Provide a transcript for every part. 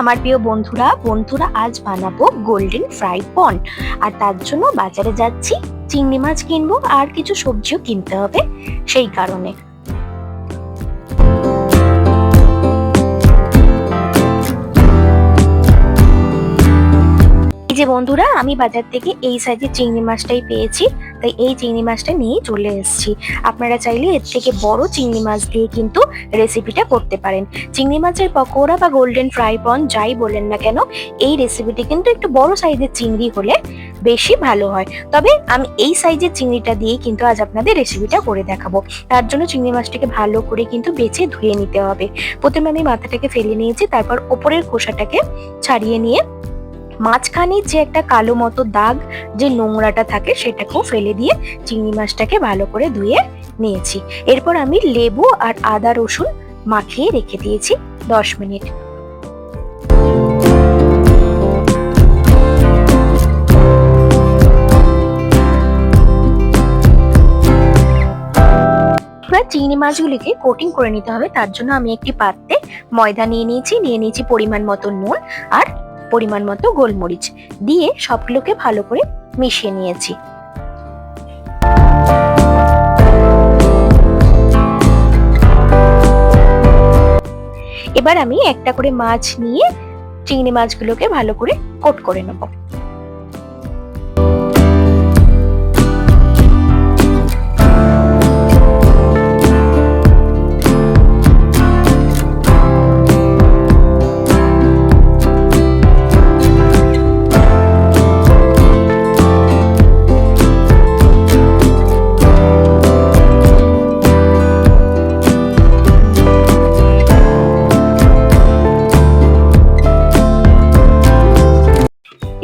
আমার প্রিয় বন্ধুরা বন্ধুরা আজ বানাবো গোল্ডেন ফ্রাই পন আর তার জন্য বাজারে যাচ্ছি, চিংড়ি মাছ কিনবো আর কিছু সবজিও কিনতে হবে, সেই কারণে। যে বন্ধুরা, আমি বাজার থেকে এই সাইজের চিংড়ি মাছটাই পেয়েছি, তাই এই চিংড়ি মাছটা নিয়ে চলে এসেছি। আপনারা চাইলে এর থেকে বড় চিংড়ি মাছ দিয়ে কিন্তু রেসিপিটা করতে পারেন। চিংড়ি মাছের পকোড়া বা গোল্ডেন ফ্রাই পন যাই বলেন না কেন, এই রেসিপিটি কিন্তু একটু বড় সাইজের চিংড়ি হলে বেশি ভালো হয়। তবে আমি এই সাইজের চিংড়িটা দিয়ে কিন্তু আজ আপনাদের রেসিপিটা করে দেখাবো। তার জন্য চিংড়ি মাছটাকে ভালো করে কিন্তু বেছে ধুয়ে নিতে হবে। প্রথমে আমি মাথাটাকে ফেলে নিয়েছি, তারপর ওপরের খোসাটাকে ছাড়িয়ে নিয়ে মাঝখানে যে একটা কালো মতো দাগ যে নোংরাটা থাকে সেটাকেও ফেলে দিয়ে চিংড়ি মাছটাকে ভালো করে ধুয়ে নিয়েছি। এরপর আমি লেবু আর আদা রসুন মাখিয়ে রেখে দিয়েছি দশ মিনিট। চিংড়ি মাছগুলিকে কোটিং করে নিতে হবে। তার জন্য আমি একটি পাত্রে ময়দা নিয়ে নিয়েছি নিয়ে নিয়েছি পরিমাণ মতো নুন আর পরিমাণ মতো গোলমরিচ দিয়ে সবগুলোকে ভালো করে মিশিয়ে নিয়েছি। এবার আমি একটা করে মাছ নিয়ে চিংড়ি মাছগুলোকে ভালো করে কোট করে নেব।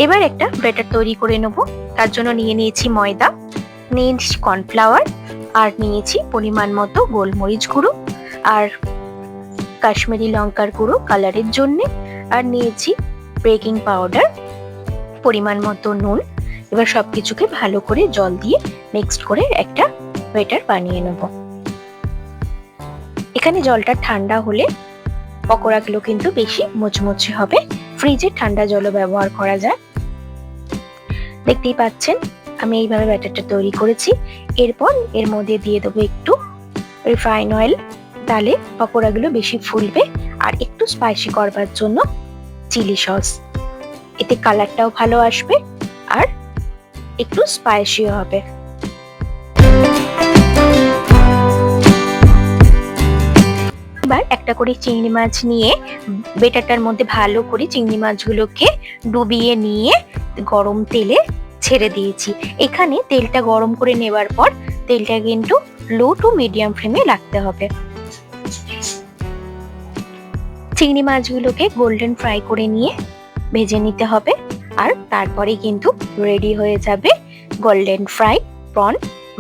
এবার একটা ব্যাটার তৈরি করে নেব। তার জন্য নিয়ে নিয়েছি ময়দা নিয়েছি কর্নফ্লাওয়ার, আর নিয়েছি পরিমাণ মতো গোলমরিচ গুঁড়ো আর কাশ্মীরি লঙ্কার গুঁড়ো কালারের জন্যে। আর নিয়েছি বেকিং পাউডার, পরিমাণ মতো নুন। এবার সব কিছুকে ভালো করে জল দিয়ে মিক্সড করে একটা ব্যাটার বানিয়ে নেব। এখানে জলটা ঠান্ডা হলে পকোড়াগুলো কিন্তু বেশি মুচমুচে হবে। ফ্রিজে ঠান্ডা জলও ব্যবহার করা যায়। দেখতেই পাচ্ছেন, আমি এইভাবে ব্যাটারটা তৈরি করেছি। এরপর এর মধ্যে দিয়ে দেবো একটু রিফাইন অয়েল তাহলে পকোড়াগুলো বেশি ফুলবে আর একটু স্পাইসি করবার জন্য চিলি সস এতে কালারটাও ভালো আসবে আর একটু স্পাইসিও হবে। এবার একটা করে চিংড়ি মাছ নিয়ে বেটারটার মধ্যে ভালো করে চিংড়ি মাছগুলোকে ডুবিয়ে নিয়ে গরম তেলে ছেড়ে দিয়েছি। এখানে তেলটা গরম করে নেবার পর তেলটা কিন্তু লো টু মিডিয়াম ফ্লেমে রাখতে হবে। চিংড়ি মাছগুলোকে গোল্ডেন ফ্রাই করে নিয়ে ভেজে নিতে হবে আর তারপরে কিন্তু রেডি হয়ে যাবে গোল্ডেন ফ্রাই প্রন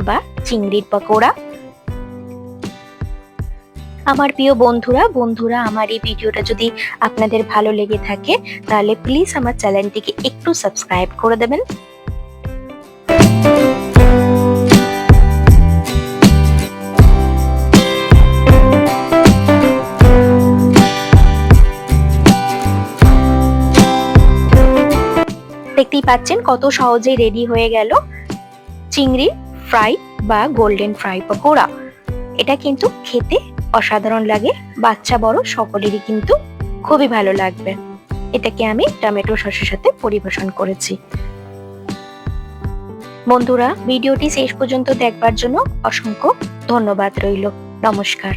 বা চিংড়ির পকোড়া। আমার প্রিয় বন্ধুরা বন্ধুরা, আমার এই ভিডিওটা যদি আপনাদের ভালো লেগে থাকে, তাহলে প্লিজ আমার চ্যানেলটিকে একটু সাবস্ক্রাইব করে দেবেন। দেখতেই পাচ্ছেন কত সহজেই রেডি হয়ে গেল চিংড়ি ফ্রাই বা গোল্ডেন ফ্রাই পকোড়া। এটা কিন্তু খেতে অসাধারণ লাগে, বাচ্চা, বড় সকলেরই কিন্তু খুবই ভালো লাগবে। এটাকে আমি টমেটো সসের সাথে পরিবেশন করেছি। বন্ধুরা ভিডিওটি শেষ পর্যন্ত দেখবার জন্য অসংখ্য ধন্যবাদ রইল। নমস্কার।